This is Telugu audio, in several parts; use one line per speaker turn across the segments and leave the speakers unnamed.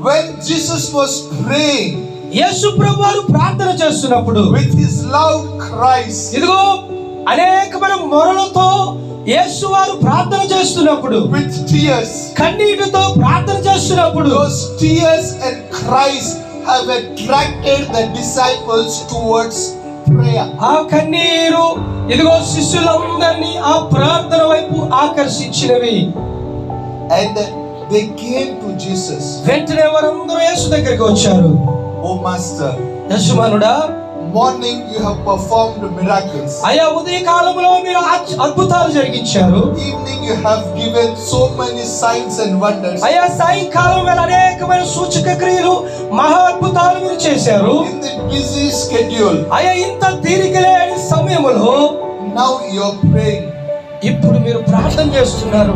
when Jesus was praying
యేసు ప్రభు వారు ప్రార్థన చేస్తున్నప్పుడు
with his loud cries,
ఇదిగో అనేకమైన మొరలతో యేసు వారు ప్రార్థన చేస్తున్నప్పుడు
with tears,
కన్నీటితో ప్రార్థన చేస్తున్నప్పుడు
those tears and cries have attracted the disciples towards prayer.
ఆ కన్నీరు ఇదిగో శిష్యులందరినీ ఆ ప్రార్థన వైపు ఆకర్షించినవి
And they came to Jesus.
వెంటనే వారందరూ యేసు దగ్గరికి వచ్చారు
Oh, Master,
యజమానుడా
morning you have performed miracles.
అయా ఉదయ కాలంలో మీరు అద్భుతాలు జరిగించారు
Evening you have given so many signs and wonders.
అయా సాయంకాలం వేళ అనేకమైన సూచక క్రియలు మహా అద్భుతాలు మీరు చేశారు
In the busy schedule,
అయా ఇంత తీరిక లేని సమయంలో
now you're praying.
ఇప్పుడు మీరు ప్రార్థన చేస్తున్నారు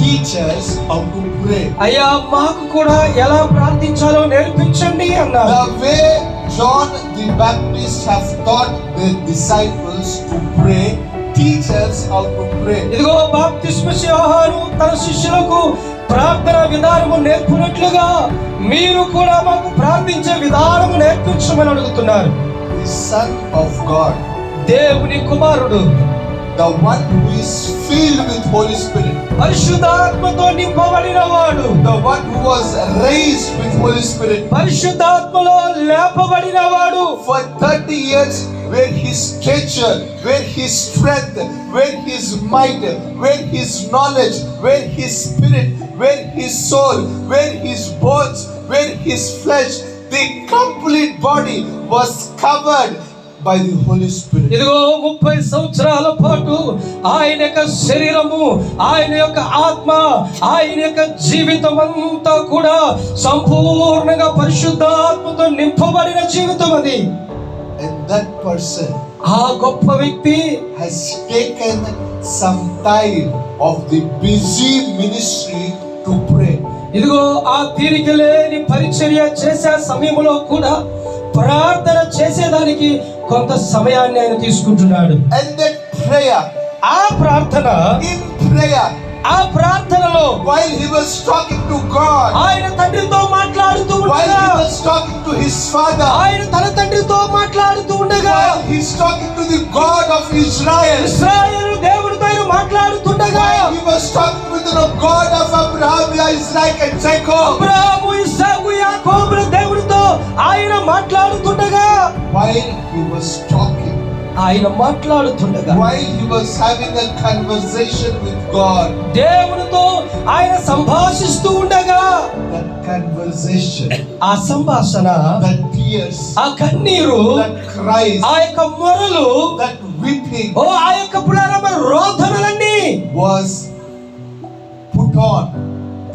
Teach us how to pray.
అయ్యా మాకు కూడా ఎలా ప్రార్థించాలో నేర్పించండి అన్నారు
The way John the Baptist have taught the disciples to pray, teach us how to pray.
ఇదిగో యోహాను తన శిష్యులకు ప్రార్థన విధానము నేర్పినట్లుగా మీరు కూడా మాకు ప్రార్థించే విధానము నేర్పించమని అడుగుతున్నారు
The Son of God,
దేవుని కుమారుడు
the one who is filled with Holy Spirit,
పరిశుద్ధాత్మతో నింపబడిన వాడు
the one who was raised with Holy Spirit
పరిశుద్ధాత్మలో లేపబడిన వాడు
for 30 years, where his stature, where his strength, where his might, where his knowledge, where his spirit, where his soul, where his bones, where his flesh, the complete body was covered by the Holy Spirit.
ఇదిగో ముప్పై సంవత్సరాల పాటు ఆయన యొక్క శరీరము ఆయన యొక్క ఆత్మ ఆయన యొక్క జీవితం అంతా కూడా సంపూర్ణంగా పరిశుద్ధాత్మతో నింపబడిన జీవితం అది
that person
ఆ గొప్ప వ్యక్తి
has taken some time of the busy ministry to pray.
ఇదిగో ఆ తీరిక లేని పరిచర్య చేసే సమయంలో కూడా ప్రార్థన చేసేదానికి కొంత సమయాన్ని ఆయన తీసుకుంటున్నాడు.
అండ్ దెన్ ప్రేయర్
ఆ ప్రార్థన
ఇన్
ఆ ప్రార్థనలో
while he was talking to God
ఆయన తండ్రితో మాట్లాడుతూ ఉండగా while
he was to his father
ఆయన తన తండ్రితో మాట్లాడుతూ ఉండగా
while he was talking to the God of Israel
Israel దేవుడితో ఆయన మాట్లాడుతుండగా
he was talking with the God of Abraham Israel and Jacob
Abraham ఇస్సాకు యాకోబ్ దేవుడితో ఆయన మాట్లాడు
while he was talking,
ఆయన మాట్లాడుతుండగా
while he was having a conversation with God,
దేవునితో ఆయన సంభాషిస్తూ ఉండగా
that conversation,
ఆ సంభాషణ
that tears,
ఆ కన్నీరు
that cries,
ఆ యొక్క మొరలు
that weeping
ఓ ఆ యొక్క పునరమ రోధనలన్నీ
was put on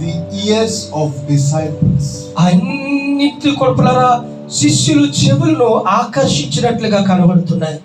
the ears of disciples.
అన్నిటి కొడుపులరా శిష్యులు చెవులను ఆకర్షించినట్లుగా కనబడుతున్నాయి.